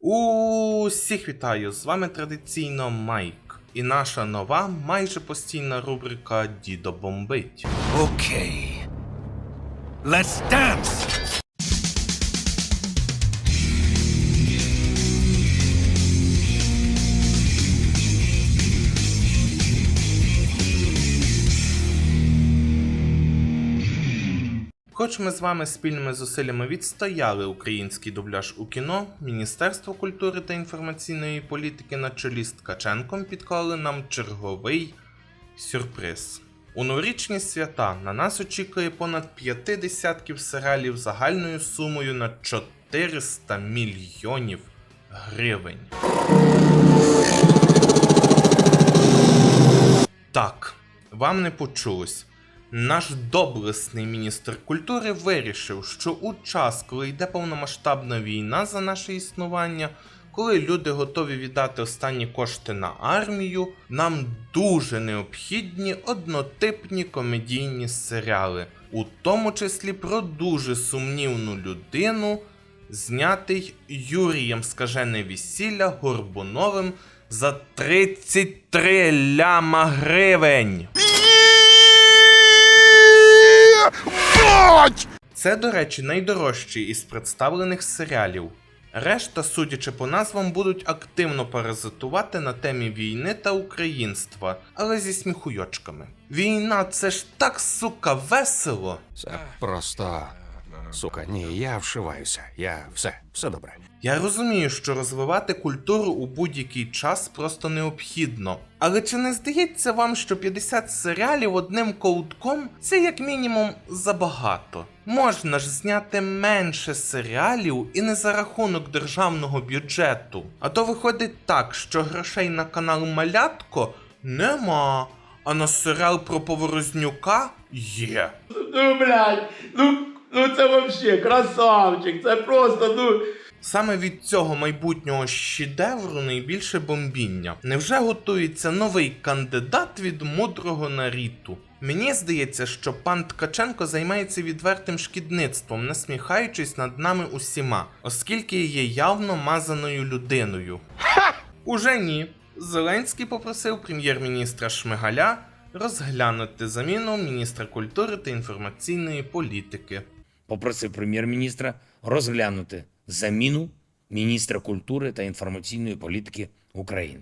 Усіх вітаю! З вами традиційно Майк. І наша нова майже постійна рубрика Дідо бомбить. Okay. Let's dance! Хоч ми з вами спільними зусиллями відстояли український дубляж у кіно, Міністерство культури та інформаційної політики на чолі з Ткаченком підклали нам черговий сюрприз. У новорічні свята на нас очікує понад п'яти десятків серіалів загальною сумою на 400 мільйонів гривень. Так, вам не почулось. Наш доблесний міністр культури вирішив, що у час, коли йде повномасштабна війна за наше існування, коли люди готові віддати останні кошти на армію, нам дуже необхідні однотипні комедійні серіали, у тому числі про дуже сумнівну людину, знятий Юрієм Скажене весілля Горбуновим за 33 ляма гривень. Це, до речі, найдорожчий із представлених серіалів. Решта, судячи по назвам, будуть активно паразитувати на темі війни та українства, але зі сміхуйочками. Війна це ж так сука весело. Це просто. Сука, ні, я вшиваюся. Я все, все добре. Я розумію, що розвивати культуру у будь-який час просто необхідно. Але чи не здається вам, що 50 серіалів одним ковтком це як мінімум забагато? Можна ж зняти менше серіалів і не за рахунок державного бюджету. А то виходить так, що грошей на канал Малятко нема, а на серіал про Поворознюка є. Ну, блядь, ну, ну це вообще красавчик, це просто, ну. Саме від цього майбутнього шедевру найбільше бомбіння. Невже готується новий кандидат від мудрого наріту? Мені здається, що пан Ткаченко займається відвертим шкідництвом, насміхаючись над нами усіма, оскільки є явно мазаною людиною. Уже ні. Зеленський попросив прем'єр-міністра Шмигаля розглянути заміну міністра культури та інформаційної політики. Попросив прем'єр-міністра розглянути заміну міністра культури та інформаційної політики України.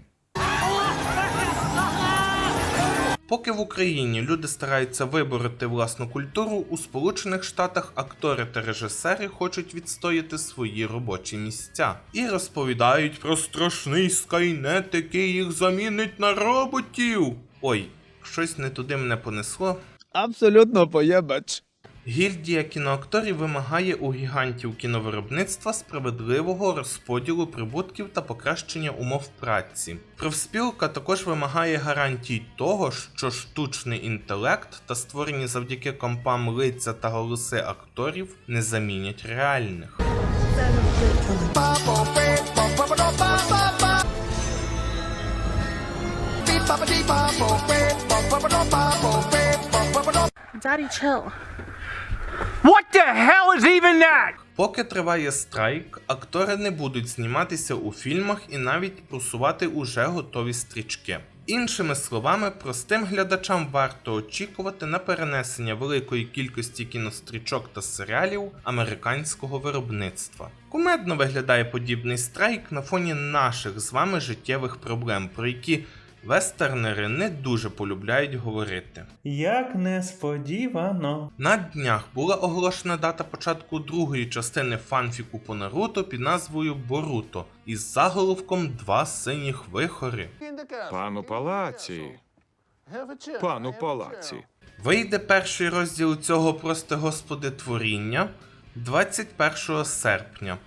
Поки в Україні люди стараються вибороти власну культуру, у Сполучених Штатах актори та режисери хочуть відстояти свої робочі місця і розповідають про страшний скайнет, який їх замінить на роботів. Ой, щось не туди мене понесло. Абсолютно поєбач. Гільдія кіноакторів вимагає у гігантів кіновиробництва справедливого розподілу прибутків та покращення умов праці. Профспілка також вимагає гарантій того, що штучний інтелект та створені завдяки компам лиця та голоси акторів не замінять реальних. Daddy, chill. Поки триває страйк, актори не будуть зніматися у фільмах і навіть просувати уже готові стрічки. Іншими словами, простим глядачам варто очікувати на перенесення великої кількості кінострічок та серіалів американського виробництва. Кумедно виглядає подібний страйк на фоні наших з вами життєвих проблем, про які вестернери не дуже полюбляють говорити. Як несподівано. На днях була оголошена дата початку другої частини фанфіку по Наруто під назвою Боруто із заголовком Два синіх вихори. Пану палаці. Пану палаці. Вийде перший розділ цього прости господи творіння 21 серпня.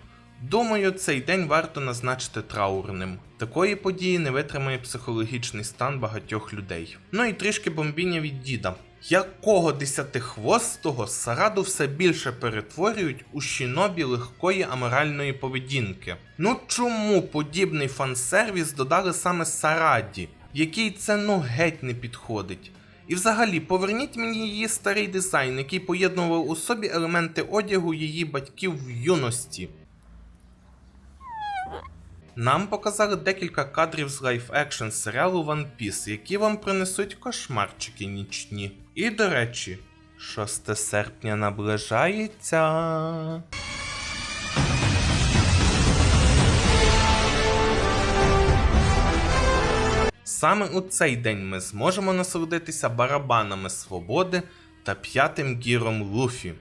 Думаю, цей день варто назначити траурним. Такої події не витримає психологічний стан багатьох людей. Ну і трішки бомбіння від діда. Якого десятихвостого Сараду все більше перетворюють у щінобі легкої аморальної поведінки? Ну чому подібний фансервіс додали саме Сараді, який це ну геть не підходить? І взагалі, поверніть мені її старий дизайн, який поєднував у собі елементи одягу її батьків в юності. Нам показали декілька кадрів з лайф-екшн серіалу One Piece, які вам принесуть кошмарчики нічні. І до речі, 6 серпня наближається. Саме у цей день ми зможемо насолодитися барабанами свободи та п'ятим гіром Луфі.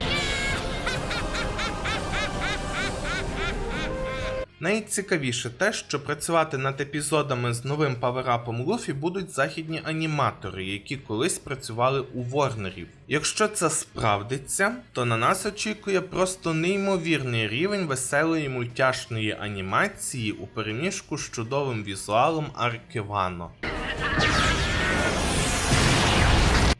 Найцікавіше те, що працювати над епізодами з новим паверапом Луфі будуть західні аніматори, які колись працювали у Ворнерів. Якщо це справдиться, то на нас очікує просто неймовірний рівень веселої мультяшної анімації у переміжку з чудовим візуалом Аркевано.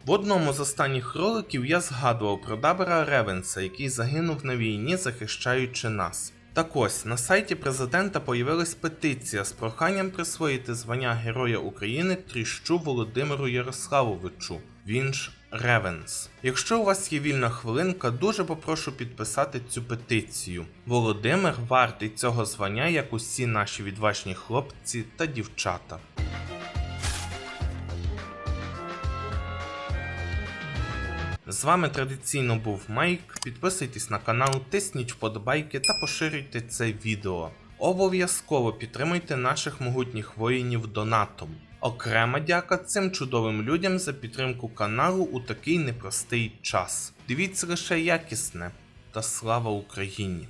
В одному з останніх роликів я згадував про Дабера Ревенса, який загинув на війні, захищаючи нас. Так ось на сайті президента появилась петиція з проханням присвоїти звання Героя України Тріщу Володимиру Ярославовичу. Він ж Ревенс. Якщо у вас є вільна хвилинка, дуже попрошу підписати цю петицію. Володимир вартий цього звання, як усі наші відважні хлопці та дівчата. З вами традиційно був Майк. Підписуйтесь на канал, тисніть вподобайки та поширюйте це відео. Обов'язково підтримуйте наших могутніх воїнів донатом. Окрема дяка цим чудовим людям за підтримку каналу у такий непростий час. Дивіться лише якісне та слава Україні!